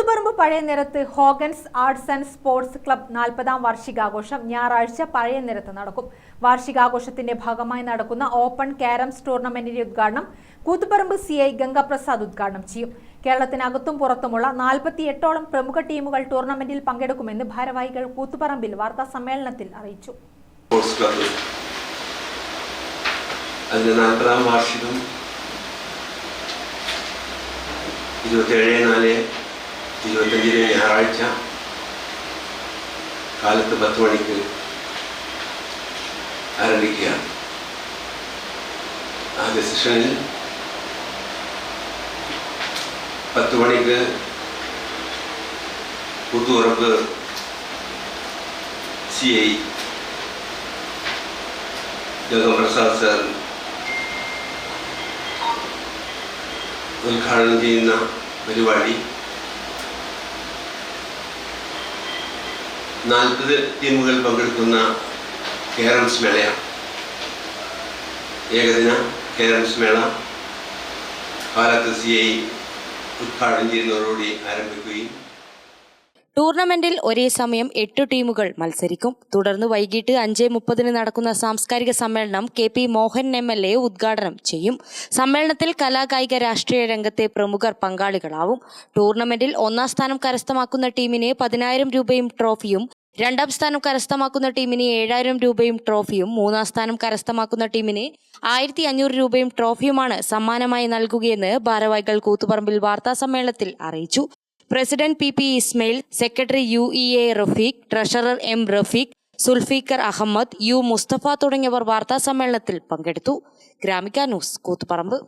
കൂത്തുപറമ്പ് പഴയ നിരത്ത് Hogans arts and sports club നാൽപ്പതാം വാർഷികാഘോഷം ഞായറാഴ്ച പഴയ നിരത്ത് നടക്കും. വാർഷികാഘോഷത്തിന്റെ ഭാഗമായി നടക്കുന്ന ഓപ്പൺ കാരംസ് ടൂർണമെന്റിന്റെ ഉദ്ഘാടനം കൂത്തുപറമ്പ് സി ഐ ഗംഗാപ്രസാദ് ഉദ്ഘാടനം ചെയ്യും. കേരളത്തിനകത്തും പുറത്തുമുള്ള നാൽപ്പത്തിയെട്ടോളം പ്രമുഖ ടീമുകൾ ടൂർണമെന്റിൽ പങ്കെടുക്കുമെന്ന് ഭാരവാഹികൾ കൂത്തുപറമ്പിൽ വാർത്താ സമ്മേളനത്തിൽ അറിയിച്ചു. ഇരുപത്തിയേഴ് നാല് ഇരുപത്തഞ്ചിന് ഞായറാഴ്ച കാലത്ത് പത്ത് മണിക്ക് ആരംഭിക്കുകയാണ്. ആദ്യ സെഷനിൽ പത്ത് മണിക്ക് Koothuparamba C I Jagaprasad sir ഉദ്ഘാടനം ചെയ്യുന്ന പരിപാടി നാൽപ്പത് ടീമുകൾ പങ്കെടുക്കുന്ന കേരംസ് മേളയാണ് ഏകദിന കേരംസ് മേള. പാലത്ത് സി ഐ ഉദ്ഘാടനം ചെയ്യുന്നതോടുകൂടി ആരംഭിക്കുകയും ടൂർണമെന്റിൽ ഒരേ സമയം എട്ട് ടീമുകൾ മത്സരിക്കും. തുടർന്ന് വൈകിട്ട് അഞ്ച് മുപ്പതിന് നടക്കുന്ന സാംസ്കാരിക സമ്മേളനം K P Mohan M L A ഉദ്ഘാടനം ചെയ്യും. സമ്മേളനത്തിൽ കലാകായിക രാഷ്ട്രീയ രംഗത്തെ പ്രമുഖർ പങ്കാളികളാവും. ടൂർണമെന്റിൽ ഒന്നാം സ്ഥാനം കരസ്ഥമാക്കുന്ന ടീമിന് പതിനായിരം രൂപയും ട്രോഫിയും രണ്ടാം സ്ഥാനം കരസ്ഥമാക്കുന്ന ടീമിന് ഏഴായിരം രൂപയും ട്രോഫിയും മൂന്നാം സ്ഥാനം കരസ്ഥമാക്കുന്ന ടീമിന് ആയിരത്തി അഞ്ഞൂറ് രൂപയും ട്രോഫിയുമാണ് സമ്മാനമായി നൽകുകയെന്ന് ഭാരവാഹികൾ കൂത്തുപറമ്പിൽ വാർത്താ സമ്മേളനത്തിൽ അറിയിച്ചു. President P P Ismail secretary U E A Rafeeq treasurer M Rafeeq Zulfiqar Ahmed U Musthafa തുടങ്ങിയവർ വാർത്താ സമ്മേളനത്തിൽ പങ്കെടുത്തു. ഗ്രാമിക ന്യൂസ് കൂത്തുപറമ്പ്.